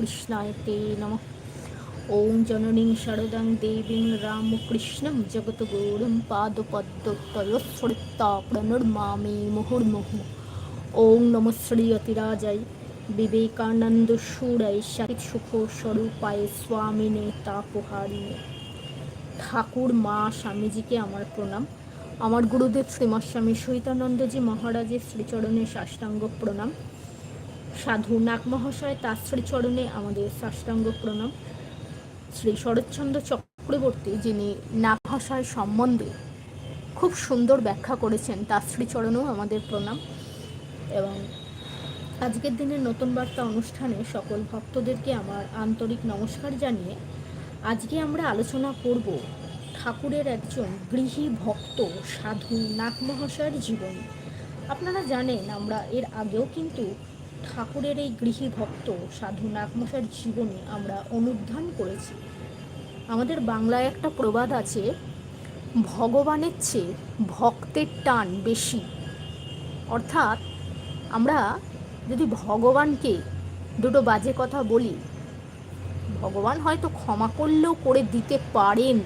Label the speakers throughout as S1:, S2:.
S1: রামকৃষ্ণায় তে নম। ওং জননীং শারদাং দেবীং রামকৃষ্ণং জগৎগৌরং পাদপদ্মতয়স্ফৃত্তা প্রণর্মামি মুহুর্মুহু। ওং নম শ্রী অতিরাজায় বিবেকানন্দ সুরায় সাহিত সুখ স্বরূপায় স্বামিনে তাপহারিণে। ঠাকুর মা স্বামীজিকে আমার প্রণাম। আমার গুরুদেব শ্রীমৎ স্বামী সহিতানন্দজি মহারাজের শ্রীচরণে সাষ্টাঙ্গ প্রণাম। সাধু নাগ মহাশয় তার শ্রীচরণে আমাদের সাষ্টাঙ্গ প্রণাম। শ্রী শরৎচন্দ্র চক্রবর্তী, যিনি নাগ ভাষায় সম্বন্ধে খুব সুন্দর ব্যাখ্যা করেছেন, তার শ্রীচরণেও আমাদের প্রণাম। এবং আজকের দিনের নতুন বার্তা অনুষ্ঠানে সকল ভক্তদেরকে আমার আন্তরিক নমস্কার জানিয়ে আজকে আমরা আলোচনা করব ঠাকুরের একজন গৃহী ভক্ত সাধু নাগ মহাশয়ের জীবনী। আপনারা জানেন, আমরা এর আগেও কিন্তু ঠাকুরের এই গৃহী ভক্ত সাধু নাগমশাইয়ের জীবনী আমরা অনুধ্যান করেছি। আমাদের বাংলায় একটা প্রবাদ আছে, ভগবানের চেয়ে ভক্তের টান বেশি। অর্থাৎ আমরা যদি ভগবানকে দুটো বাজে কথা বলি, ভগবান হয়তো ক্ষমা করলেও করে দিতে পারেন।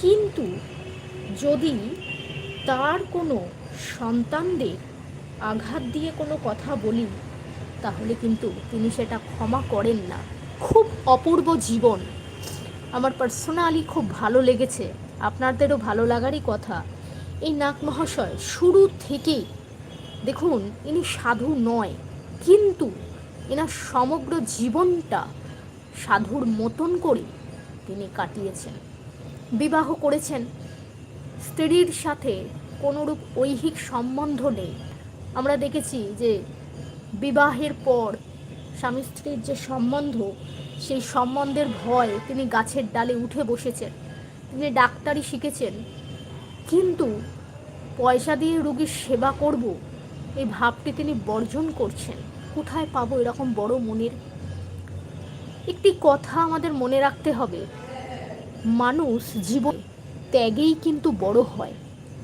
S1: কিন্তু যদি তার কোনো সন্তানদের আঘাত দিয়ে কোনো কথা বলি তাহলে কিন্তু তিনি সেটা ক্ষমা করেন না। খুব অপূর্ব জীবন। আমার পার্সোনালি খুব ভালো লেগেছে। আপনাদেরও ভালো লাগারই কথা। এই নাক মহাশয় শুরু থেকেই, দেখুন, ইনি সাধু নয়, কিন্তু এনার সমগ্র জীবনটা সাধুর মতন করে তিনি কাটিয়েছেন। বিবাহ করেছেন। স্ত্রীর সাথে কোনোরূপ ঐহিক সম্বন্ধ নেই। আমরা দেখেছি যে বিবাহের পর স্বামী স্ত্রীর যে সম্বন্ধ, সেই সম্বন্ধের ভয় তিনি গাছের ডালে উঠে বসেছেন। তিনি ডাক্তারি শিখেছেন। কিন্তু পয়সা দিয়ে রুগীর সেবা করব, এই ভাবটি তিনি বর্জন করছেন। কোথায় পাবো এরকম বড় মনের? একটি কথা আমাদের মনে রাখতে হবে। মানুষ জীবন ত্যাগেই কিন্তু বড় হয়।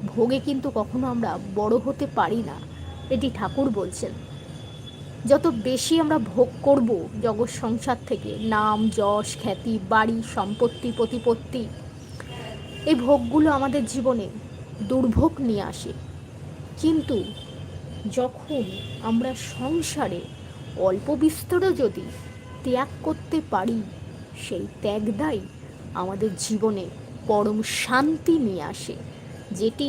S1: ভোগে কিন্তু কখনো আমরা বড় হতে পারি না। এটি ঠাকুর বলছেন। যত বেশি আমরা ভোগ করব জগৎ সংসার থেকে, নাম, যশ, খ্যাতি, বাড়ি, সম্পত্তি, প্রতিপত্তি, এই ভোগগুলো আমাদের জীবনে দুর্ভোগ নিয়ে আসে। কিন্তু যখন আমরা সংসারে অল্প বিস্তরও যদি ত্যাগ করতে পারি, সেই ত্যাগদাই আমাদের জীবনে পরম শান্তি নিয়ে আসে, যেটি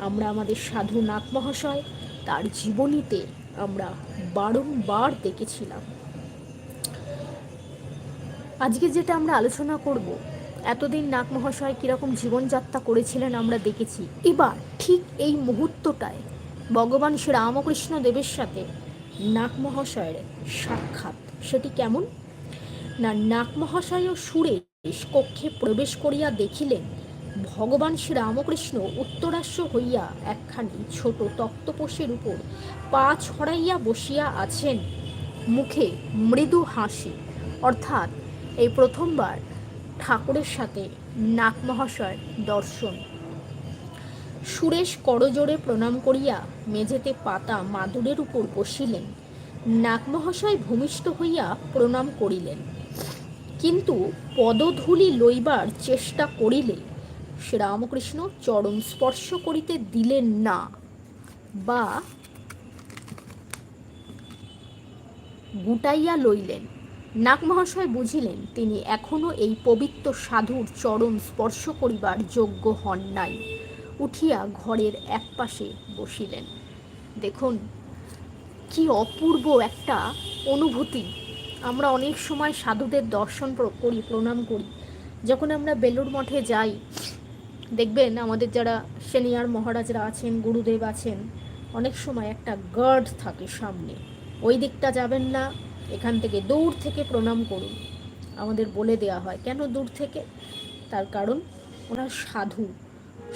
S1: আমরা আমাদের সাধু নাথ মহাশয় তার জীবনীতে আমরা বারংবার দেখেছিলাম। আজকে যেটা আমরা আলোচনা করব, এতদিন নাগ মহাশয় কীরকম জীবনযাত্রা করেছিলেন আমরা দেখেছি। এবার ঠিক এই মুহূর্তটায় ভগবান শ্রী রামকৃষ্ণ দেবের সাথে নাগ মহাশয়ের সাক্ষাৎ, সেটি কেমন? না নাগ মহাশয় ও সুরেশ কক্ষে প্রবেশ করিয়া দেখিলেন ভগবান শ্রী রামকৃষ্ণ উত্তরাস্য হইয়া একখানি ছোট তক্তপোষের উপর পা ছড়াইয়া বসিয়া আছেন। মুখে মৃদু হাসি। অর্থাৎ এই প্রথমবার ঠাকুরের সাথে নাক দর্শন। সুরেশ করজোড়ে প্রণাম করিয়া মেঝেতে পাতা মাদুরের উপর বসিলেন। নাক মহাশয় ভূমিষ্ঠ হইয়া প্রণাম করিলেন। কিন্তু পদধূলি লইবার চেষ্টা করিলে শ্রীরামকৃষ্ণ চরণ স্পর্শ করিতে দিলেন না। বা গুটাইয়া লইলেন। নাগ মহাশয় বুঝিলেন, তিনি এখনও এই পবিত্র সাধুর চরণ স্পর্শ করিবার যোগ্য হন নাই। উঠিয়া ঘরের একপাশে বসিলেন। দেখুন, কি অপূর্ব একটা অনুভূতি। আমরা অনেক সময় সাধুদের দর্শন করি, প্রণাম করি। যখন আমরা বেলুর মঠে যাই দেখবেন আমাদের যারা সিনিয়র মহারাজরা আছেন, গুরুদেব আছেন, অনেক সময় একটা গার্ড থাকে সামনে। ওই দিকটা যাবেন না, এখান থেকে দূর থেকে প্রণাম করুন। আমাদের বলে দেওয়া হয়, কেন দূর থেকে? তার কারণ ওনার সাধু।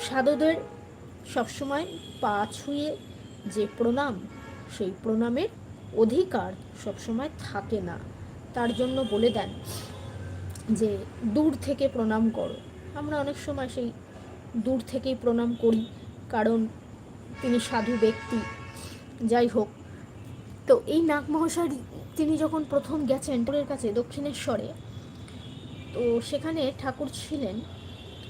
S1: সাধুদের সবসময় পা ছুঁয়ে যে প্রণাম, সেই প্রণামের অধিকার সবসময় থাকে না। তার জন্য বলে দেন যে, দূর থেকে প্রণাম করো। আমরা অনেক সময় সেই দূর থেকেই প্রণাম করি, কারণ তিনি সাধু ব্যক্তি। যাই হোক, তো এই নাগ মহাশয়ের তিনি যখন প্রথম গেছেন ঠাকুরের কাছে দক্ষিণেশ্বরে, তো সেখানে ঠাকুর ছিলেন,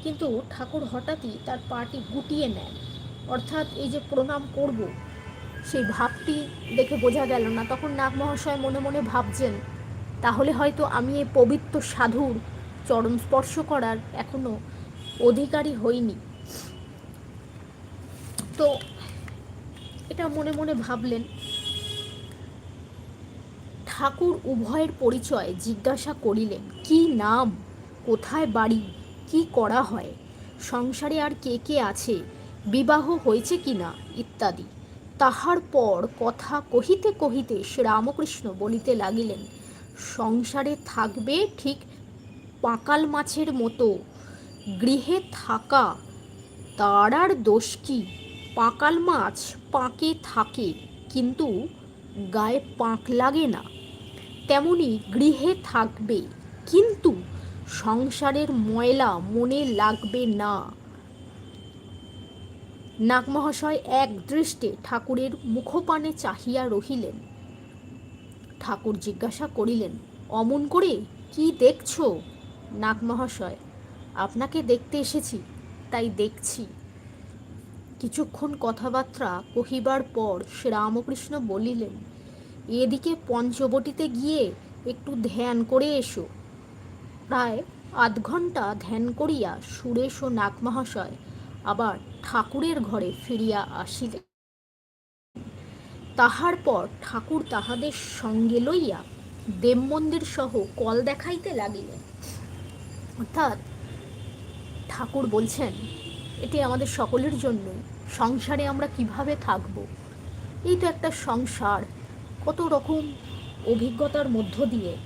S1: কিন্তু ঠাকুর হঠাৎই তার পাটি গুটিয়ে নেন। অর্থাৎ এই যে প্রণাম করব, সেই ভাবটি দেখে বোঝা গেল না। তখন নাগ মহাশয় মনে মনে ভাবছেন, তাহলে হয়তো আমি এই পবিত্র সাধুর চরণ স্পর্শ করার এখনও অধিকারী হইনি। তো এটা মনে মনে ভাবলেন, ঠাকুর উভয়ের পরিচয় জিজ্ঞাসা করিলেন, কি নাম? কোথায় বাড়ি? কি করা হয়? সংসারে আর কে কে আছে? বিবাহ হয়েছে কি না? ইত্যাদি। তাহার পর কথা কহিতে কহিতে শ্রীরামকৃষ্ণ বলিতে লাগিলেন, সংসারে থাকবে ঠিক পাকাল মাছের মতো। গৃহে থাকা তার আর দোষ কি? পাকাল মাছ পাঁকে থাকে, কিন্তু গায়ে পাঁক লাগে না। তেমনি গৃহে থাকবে, কিন্তু সংসারের ময়লা মনে লাগবে না। নাগমহাশয় এক দৃষ্টে ঠাকুরের মুখপানে চাহিয়া রহিলেন। ঠাকুর জিজ্ঞাসা করিলেন, অমন করে কি দেখছ? নাগমহাশয় আপনাকে দেখতে এসেছি, তাই দেখছি। কিছুক্ষণ কথাবার্তা কহিবার পর শ্রীরামকৃষ্ণ বলিলেন, এদিকে পঞ্চবটিতে গিয়ে একটু ধ্যান করে এসো। প্রায় আধ ঘণ্টা ধ্যান করিয়া সুরেশ ও নাগমহাশয় আবার ঠাকুরের ঘরে ফিরিয়া আসিলেন। তাহার পর ঠাকুর তাহাদের সঙ্গে লইয়া দেব মন্দির সহ কল দেখাইতে লাগিলেন। অর্থাৎ ঠাকুর বলছেন, এটি আমাদের সকলের জন্য। সংসারে আমরা কীভাবে থাকব? এই তো একটা সংসার। কত রকম অভিজ্ঞতার মধ্য দিয়ে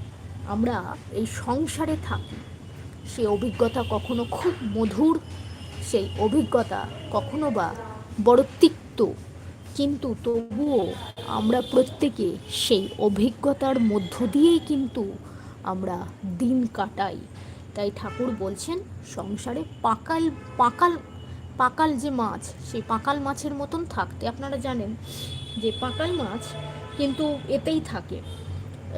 S1: আমরা এই সংসারে থাকি। সেই অভিজ্ঞতা কখনো খুব মধুর, সেই অভিজ্ঞতা কখনো বা বড় তিক্ত। কিন্তু তবুও আমরা প্রত্যেকে সেই অভিজ্ঞতার মধ্য দিয়েই কিন্তু আমরা দিন কাটাই। তাই ঠাকুর বলছেন, সংসারে পাকাল পাকাল পাকাল যে মাছ, সেই পাকাল মাছের মতন থাকতে। আপনারা জানেন যে পাকাল মাছ কিন্তু এতেই থাকে।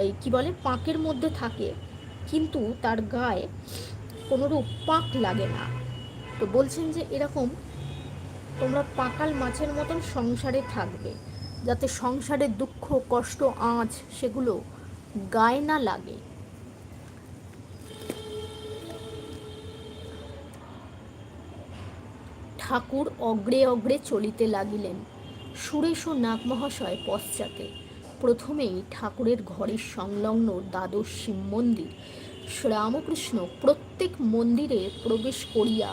S1: এই কী বলে? পাঁকের মধ্যে থাকে। কিন্তু তার গায়ে কোনোরূপ পাক লাগে না। তো বলছেন যে এরকম তোমরা পাকাল মাছের মতন সংসারে থাকবে, যাতে সংসারের দুঃখ, কষ্ট, আঁচ সেগুলো গায়ে না লাগে। ঠাকুর অগ্রে অগ্রে চলিতে লাগিলেন। সুরেশ ও নাগমহাশয় পশ্চাতে প্রথমেই ঠাকুরের ঘরের সংলগ্ন দ্বাদশ শিব মন্দির, শ্রীরামকৃষ্ণ প্রত্যেক মন্দিরে প্রবেশ করিয়া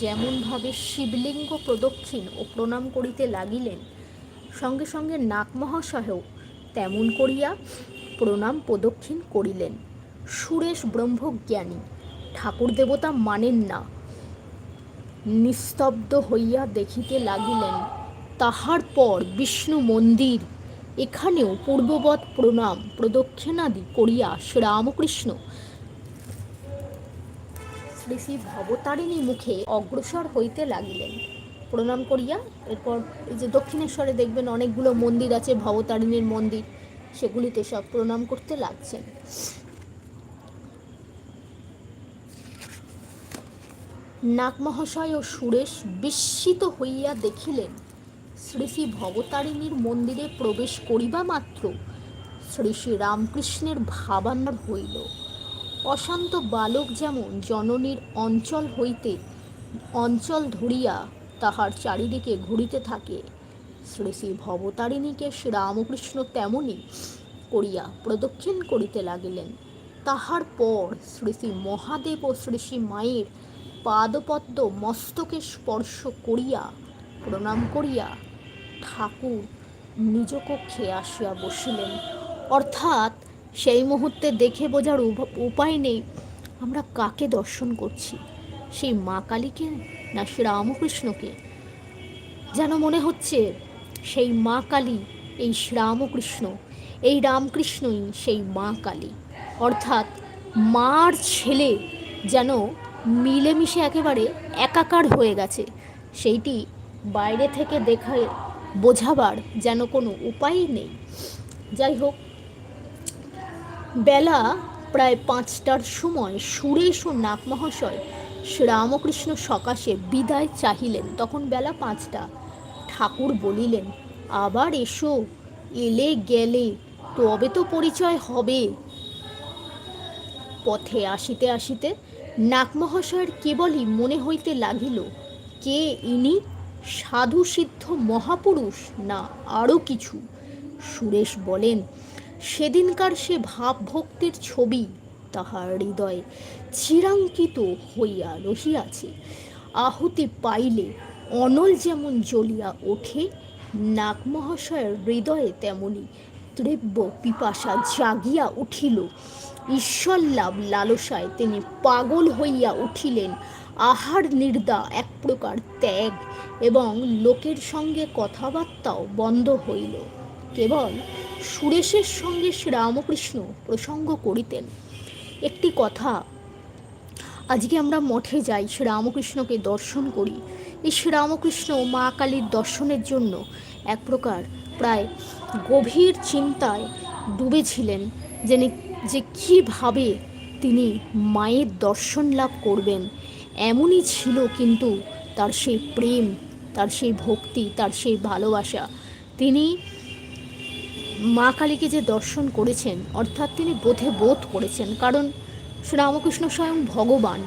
S1: যেমনভাবে শিবলিঙ্গ প্রদক্ষিণ ও প্রণাম করিতে লাগিলেন, সঙ্গে সঙ্গে নাগমহাশয়ও তেমন করিয়া প্রণাম প্রদক্ষিণ করিলেন। সুরেশ ব্রহ্মজ্ঞানী ঠাকুর দেবতা মানেন না নিস্তব্ধ হইয়া দেখিতে লাগিলেন, তাহার পর বিষ্ণু মন্দির। এখানেও পূর্ববৎ প্রণাম, প্রদক্ষিণাদি করিয়া শ্রীরামকৃষ্ণ। শ্রী শ্রী ভবতারিণী মুখে অগ্রসর হইতে লাগিলেন। প্রণাম করিয়া, এরপর এই যে দক্ষিণেশ্বরে দেখবেন অনেকগুলো মন্দির আছে, ভবতারিণীর মন্দির, সেগুলিতে সব প্রণাম করতে লাগছেন। নাগমহাশয় ও সুরেশ বিস্মিত হইয়া দেখিলেন, শ্রী শ্রী ভবতারিণীর মন্দিরে প্রবেশ করিবা মাত্র। শ্রী শ্রী রামকৃষ্ণের ভাবান্নার হইল। অশান্ত বালক যেমন জননীর অঞ্চল হইতে অঞ্চল ধরিয়া তাহার চারিদিকে ঘুরিতে থাকে, শ্রী শ্রী ভবতারিণীকে শ্রীরামকৃষ্ণ তেমনি করিয়া প্রদক্ষিণ করিতে লাগিলেন। তাহার পর শ্রী শ্রী মহাদেব ও শ্রী শ্রী মায়ের পাদপদ্ম মস্তকে স্পর্শ করিয়া, প্রণাম করিয়া ঠাকুর নিজ কক্ষে আসিয়া বসিলেন। অর্থাৎ সেই মুহূর্তে দেখে বোঝার উপায় নেই, আমরা কাকে দর্শন করছি? সেই মা কালীকে না শ্রী রামকৃষ্ণকে? যেন মনে হচ্ছে সেই মা কালী এই শ্রীরামকৃষ্ণ এই রামকৃষ্ণই সেই মা কালী। অর্থাৎ মার ছেলে যেন মিলেমিশে একেবারে একাকার হয়ে গেছে। সেইটি বাইরে থেকে দেখা বোঝাবার যেন কোনো উপায়ই নেই। যাই হোক, বেলা প্রায় পাঁচটার সময় সুরেশ ও নাগ মহাশয় শ্রীরামকৃষ্ণ সকাশে বিদায় চাহিলেন। তখন বেলা পাঁচটা। ঠাকুর বলিলেন, আবার এসো, এলে গেলে তবে তো পরিচয় হবে। পথে আসিতে আসিতে নাগ মহাশয়ের কেবলই মনে হইতে লাগিল, কে ইনি? সাধু, সিদ্ধ, মহাপুরুষ না আরও কিছু? সুরেশ বলেন, সেদিনকার সে ভাবভক্তির ছবি তাহার হৃদয়ে চিরাঙ্কিত হইয়া রহিয়াছে। আহুতি পাইলে অনল যেমন জ্বলিয়া ওঠে নাগ মহাশয়ের হৃদয়ে তেমনি তীব্র পিপাসা জাগিয়া উঠিল। ঈশ্বর লাভ লালসায় তিনি পাগল হইয়া উঠিলেন। আহার নির্দা এক প্রকার ত্যাগ এবং লোকের সঙ্গে কথাবার্তাও বন্ধ হইল। কেবল সুরেশের সঙ্গে শ্রীরামকৃষ্ণ প্রসঙ্গ করিতেন। একটি কথা, আজকে আমরা মঠে যাই, শ্রীরামকৃষ্ণকে দর্শন করি। এই শ্রীরামকৃষ্ণ মা কালীর দর্শনের জন্য এক প্রকার প্রায় গভীর চিন্তায় ডুবেছিলেন যে যে কীভাবে তিনি মায়ের দর্শন লাভ করবেন। এমনই ছিল কিন্তু তার সেই প্রেম, তার সেই ভক্তি, তার সেই ভালোবাসা। তিনি মা কালীকে যে দর্শন করেছেন, অর্থাৎ তিনি বোধে বোধ করেছেন, কারণ শ্রীরামকৃষ্ণ স্বয়ং ভগবান,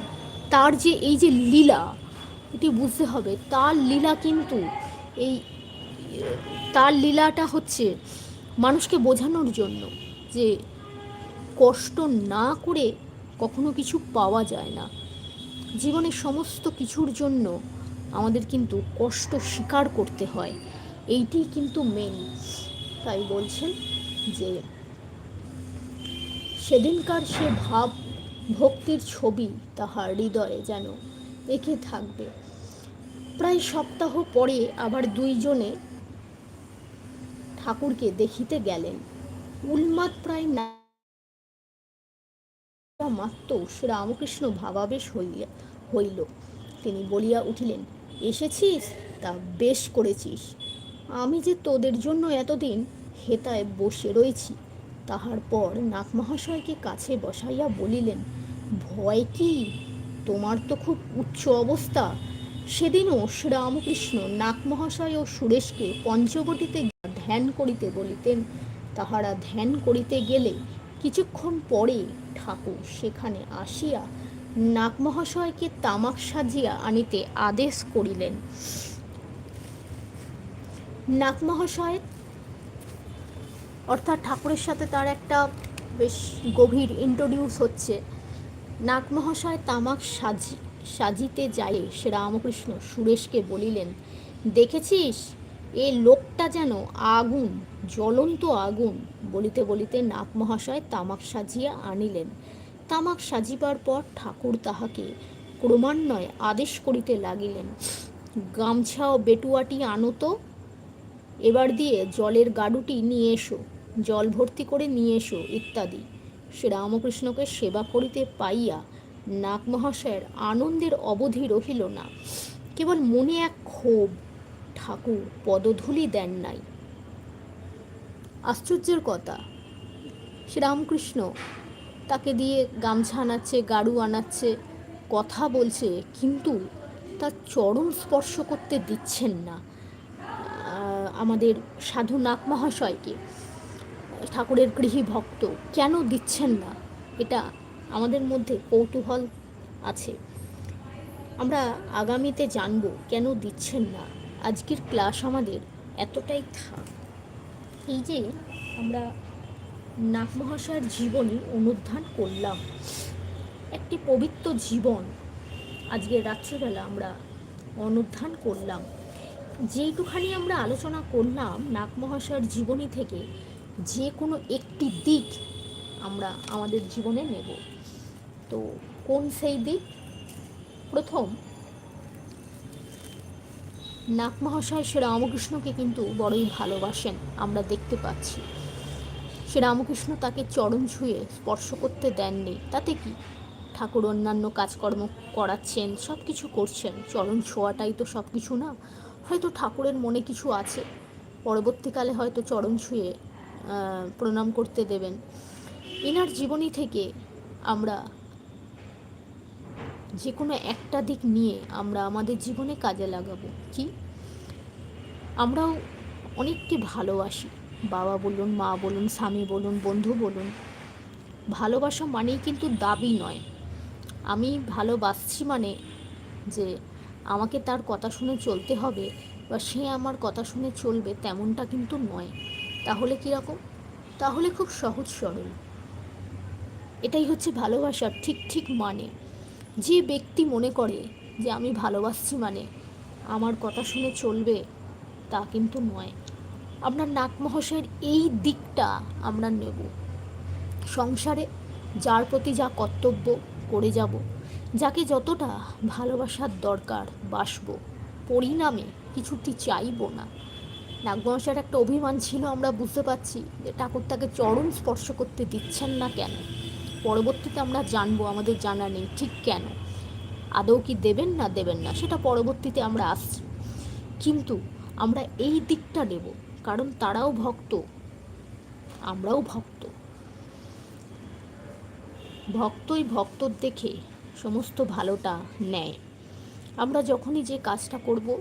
S1: তার যে এই যে লীলা, এটি বুঝতে হবে, তার লীলা কিন্তু এই তার লীলাটা হচ্ছে মানুষকে বোঝানোর জন্য যে কষ্ট না করে কখনো কিছু পাওয়া যায় না। জীবনের সমস্ত কিছুর জন্য আমাদের কিন্তু কষ্ট স্বীকার করতে হয়। এইটি কিন্তু মেন তাই বলছেন যে সেদিনকার সে ভাব ভক্তির ছবি তাহার হৃদয়ে যেন এঁকে থাকবে। প্রায় সপ্তাহ পরে আবার দুইজনে ঠাকুরকে দেখিতে গেলেন। উন্মাদ প্রায় না মাত্র শ্রীরামকৃষ্ণ ভাবাবেশ হইয়া হইল। তিনি বলিয়া উঠিলেন, এসেছিস? তা বেশ করেছিস। আমি যে তোদের জন্য এতদিন হেতায় বসে রয়েছি, তাহার পর নাক মহাশয়কে কাছে বসাইয়া বলিলেন, ভয় কি? তোমার তো খুব উচ্চ অবস্থা। সেদিনও শ্রীরামকৃষ্ণ নাক মহাশয় ও সুরেশকে পঞ্চবটিতে ধ্যান করিতে বলিতেন। তাহারা ধ্যান করিতে গেলে কিছুক্ষণ পরে ঠাকুর সেখানে আসিয়া নাক মহাশয়কে তামাক সাজিয়া আনিতে আদেশ করিলেন। নাক মহাশয় অর্থাৎ ঠাকুরের সাথে তার একটা বেশ গভীর ইন্ট্রোডিউস হচ্ছে। নাক মহাশয় তামাক সাজি সাজিতে যায় শ্রীরামকৃষ্ণ। সুরেশকে বলিলেন, দেখেছিস, এ লোকটা যেন আগুন, জ্বলন্ত আগুন। বলিতে বলিতে নাক মহাশয় তামাক সাজিয়া আনিলেন। তামাক সাজিবার পর ঠাকুর তাহাকে ক্রমান্বয়ে আদেশ করিতে লাগিলেন, গামছা ও বেটুয়াটি আনত এবার দিয়ে জলের গাডুটি নিয়ে এসো, জল ভর্তি করে নিয়ে এসো ইত্যাদি। শ্রীরামকৃষ্ণকে সেবা করিতে পাইয়া নাগ মহাশয়ের আনন্দের অবধি রহিল না। কেবল মনে এক ক্ষোভ, ঠাকুর পদধূলি দেন নাই। আশ্চর্যের কথা, শ্রীরামকৃষ্ণ তাকে দিয়ে গামছা আনাচ্ছে, গাড়ু আনাচ্ছে, কথা বলছে, কিন্তু তার চরম স্পর্শ করতে দিচ্ছেন না আমাদের সাধু নাগ মহাশয়কে ঠাকুরের গৃহী ভক্ত কেন দিচ্ছেন না? এটা আমাদের মধ্যে কৌতূহল আছে। আমরা আগামীতে জানব কেন দিচ্ছেন না। আজকের ক্লাস আমাদের এতটাই থাক। এই যে আমরা নাগ মহাশয়ের জীবনী অনুধান করলাম। একটি পবিত্র জীবন আজকে রাত্রিবেলা আমরা অনুধান করলাম। যেইটুখানি আমরা আলোচনা করলাম, নাগ মহাশয়ের জীবনী থেকে যে কোনো একটি দিক আমরা আমাদের জীবনে নেব। তো কোন সেই দিক? প্রথম নাক মহাশয় শ্রী রামকৃষ্ণকে কিন্তু বড়ই ভালোবাসেন, আমরা দেখতে পাচ্ছি। শ্রী রামকৃষ্ণ তাকে চরণ ছুঁয়ে স্পর্শ করতে দেননি, তাতে কি? ঠাকুর অন্যান্য কাজকর্ম করাচ্ছেন সব কিছু করছেন, চরণ ছোঁয়াটাই তো সব কিছু না? হয়তো ঠাকুরের মনে কিছু আছে, পরবর্তীকালে হয়তো চরণ ছুঁয়ে প্রণাম করতে দেবেন। এনার জীবনী থেকে আমরা যে কোনো একটা দিক নিয়ে আমরা আমাদের জীবনে কাজে লাগাবো, কি? আমরাও অনেককে ভালোবাসি। বাবা বলুন, মা বলুন, স্বামী বলুন, বন্ধু বলুন। ভালোবাসা মানেই কিন্তু দাবি নয়। আমি ভালোবাসছি মানে যে আমাকে তার কথা শুনে চলতে হবে বা সে আমার কথা শুনে চলবে তেমনটা কিন্তু নয়। তাহলে কীরকম তাহলে খুব সহজ সরল। এটাই হচ্ছে ভালোবাসার ঠিক ঠিক মানে। যে ব্যক্তি মনে করে যে আমি ভালোবাসছি মানে আমার কথা শুনে চলবে, তা কিন্তু নয়। আপনার নাক মহাশয়ের এই দিকটা আমরা নেব। সংসারে যার প্রতি যা কর্তব্য, করে যাব। যাকে যতটা ভালোবাসার দরকার বাসব। পরিণামে কিছুটি চাইব না। নাগমহাশয়ের একটা অভিমান ছিল, আমরা বুঝতে পারছি যে ঠাকুর তাকে চরম স্পর্শ করতে দিচ্ছেন না কেন। পরবর্তীতে আমরা জানব আমাদের জানা নেই, ঠিক কেন? আদৌ কি দেবেন না দেবেন না, সেটা পরবর্তীতে আমরা আসছি। কিন্তু আমরা এই দিকটা নেব, কারণ তারাও ভক্ত, আমরাও ভক্ত। ভক্তই ভক্তর দেখে সমস্ত ভালোটা নেয়। আমরা যখনই যে কাজটা করব,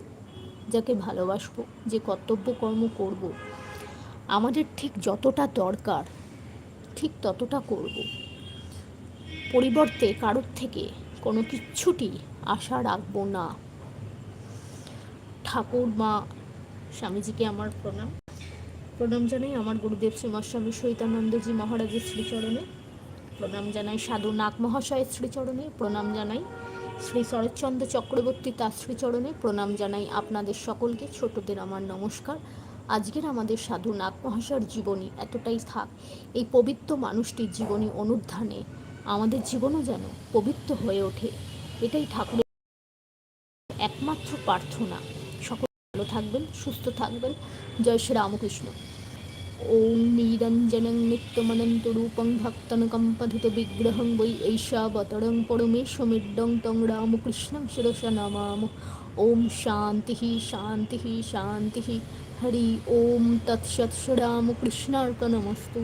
S1: যাকে ভালোবাসবো, যে কর্তব্য কর্ম করব, আমাদের ঠিক যতটা দরকার, ঠিক ততটা করব। পরিবর্তে কারোর থেকে কোনো কিচ্ছুটি আশা রাখব না। ঠাকুর মা, স্বামীজিকে আমার প্রণাম। প্রণাম জানাই আমার গুরুদেব শ্রীমস্বামী সহিতানন্দজি মহারাজের শ্রীচরণে। প্রণাম জানাই সাধু নাগ মহাশয়ের শ্রীচরণে। প্রণাম জানাই শ্রী শরৎচন্দ্র চক্রবর্তী তার শ্রীচরণে। প্রণাম জানাই আপনাদের সকলকে, ছোটদের আমার নমস্কার। আজকের আমাদের সাধু নাগ মহাশয়ের জীবনী এতটাই থাক। এই পবিত্র মানুষটির জীবনী অনুধ্যানে আমাদের জীবনও যেন পবিত্র হয়ে ওঠে। এটাই ঠাকুরের একমাত্র প্রার্থনা। সকল ভালো থাকবেন, সুস্থ থাকবেন। জয় শ্রী রামকৃষ্ণ। ওম নিরঞ্জনং নিত্যমনন্তরূপং ভক্তনকম্পধিত বিগ্রহং বৈ ঐশাবতরং পরমেশ্বমিড্ডং তং রামকৃষ্ণং শিরসা নমাম। ওম শান্তি শান্তি শান্তি। হরি ওম তৎসৎ শ্রীরামকৃষ্ণার্পণমস্তু